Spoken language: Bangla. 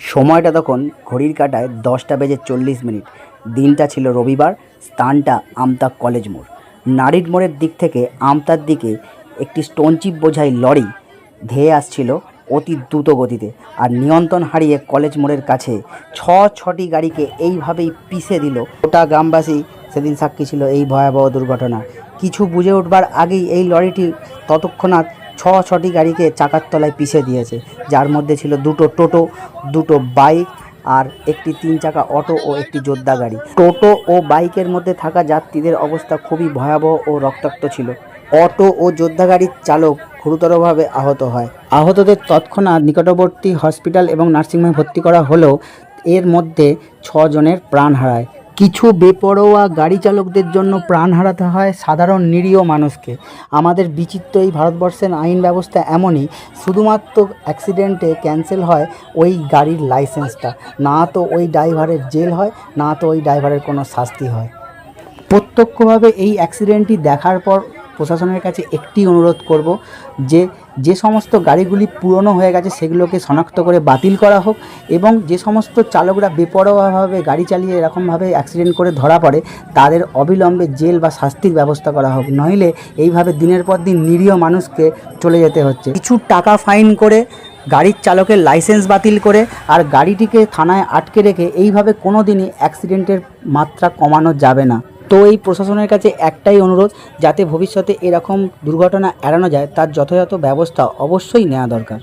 সময়টা তখন ঘড়ির কাটায় দশটা বেজে চল্লিশ মিনিট। দিনটা ছিল রবিবার, স্থানটা আমতা কলেজ মোড়। নারীর মোড়ের দিক থেকে আমতার দিকে একটি স্টোনচিপ বোঝাই লরি ধেয়ে আসছিল অতি দ্রুত গতিতে আর নিয়ন্ত্রণ হারিয়ে কলেজ মোড়ের কাছে ছ ছটি গাড়িকে এইভাবেই পিষে দিল। গোটা গ্রামবাসী সেদিন সাক্ষী ছিল এই ভয়াবহ দুর্ঘটনা। কিছু বুঝে উঠবার আগেই এই লরিটি ততক্ষণাৎ ছ ছটি গাড়িকে চাকার তলায় পিষে দিয়েছে, যার মধ্যে ছিল দুটো টোটো, দুটো বাইক আর একটি তিন চাকা অটো ও একটি যোদ্ধা গাড়ি। টোটো ও বাইকের মধ্যে থাকা যাত্রীদের অবস্থা খুবই ভয়াবহ ও রক্তাক্ত ছিল। অটো ও যোদ্ধা গাড়ির চালক গুরুতরভাবে আহত হয়। আহতদের তৎক্ষণাৎ নিকটবর্তী হসপিটাল এবং নার্সিংহোমে ভর্তি করা হলেও এর মধ্যে ছজনের প্রাণ হারায়। কিছু বেপরোয়া গাড়ি চালকদের জন্য প্রাণ হারাতে হয় সাধারণ নিরীহ মানুষকে। আমাদের বিচিত্র এই ভারতবর্ষের আইন ব্যবস্থা এমনই, শুধুমাত্র অ্যাক্সিডেন্টে ক্যান্সেল হয় ওই গাড়ির লাইসেন্সটা। না তো ওই ড্রাইভারের জেল হয়, না তো ওই ড্রাইভারের কোনো শাস্তি হয়। প্রত্যক্ষভাবে এই অ্যাক্সিডেন্টটি দেখার পর প্রশাসনের কাছে একটি অনুরোধ করব যে যে সমস্ত গাড়িগুলি পুরনো হয়ে গেছে সেগুলোকে শনাক্ত করে বাতিল করা হোক এবং যে সমস্ত চালকরা বেপরোয়াভাবে গাড়ি চালিয়ে এরকমভাবে অ্যাক্সিডেন্ট করে ধরা পড়ে, তাদের অবিলম্বে জেল বা শাস্তির ব্যবস্থা করা হোক। নইলে এইভাবে দিনের পর দিন নিরীহ মানুষকে চলে যেতে হচ্ছে। কিছু টাকা ফাইন করে গাড়ির চালকের লাইসেন্স বাতিল করে আর গাড়িটিকে থানায় আটকে রেখে এইভাবে কোনো দিনই অ্যাক্সিডেন্টের মাত্রা কমানো যাবে না। তো এই প্রশাসনের কাছে একটাই অনুরোধ, যাতে ভবিষ্যতে এরকম দুর্ঘটনা এড়ানো যায়, তার যথাযথ ব্যবস্থা অবশ্যই নেওয়া দরকার।